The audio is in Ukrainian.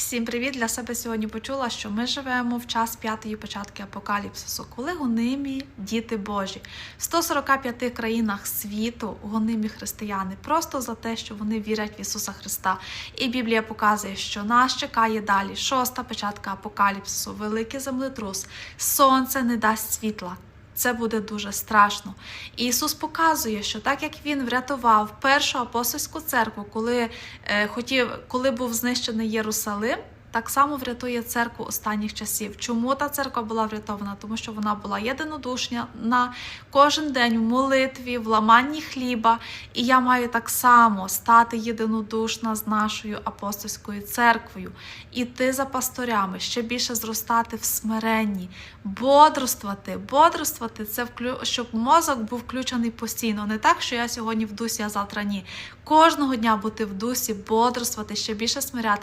Всім привіт! Для себе сьогодні почула, що ми живемо в час п'ятої початки апокаліпсису, коли гонимі діти Божі. В 145 країнах світу гонимі християни просто за те, що вони вірять в Ісуса Христа. І Біблія показує, що нас чекає далі шоста початка апокаліпсису, великий землетрус, сонце не дасть світла. Це буде дуже страшно. І Ісус показує, що так як Він врятував першу апостольську церкву, коли е, хотів, коли був знищений Єрусалим, так само врятує церкву останніх часів. Чому та церква була врятована? Тому що вона була єдинодушня на кожен день в молитві, в ламанні хліба. І я маю так само стати єдинодушна з нашою апостольською церквою, іти за пасторями, ще більше зростати в смиренні, бодрствувати. Бодрствувати це вклю... щоб мозок був включений постійно. Не так, що я сьогодні в дусі, а завтра ні. Кожного дня бути в дусі, бодрствувати, ще більше смирятися.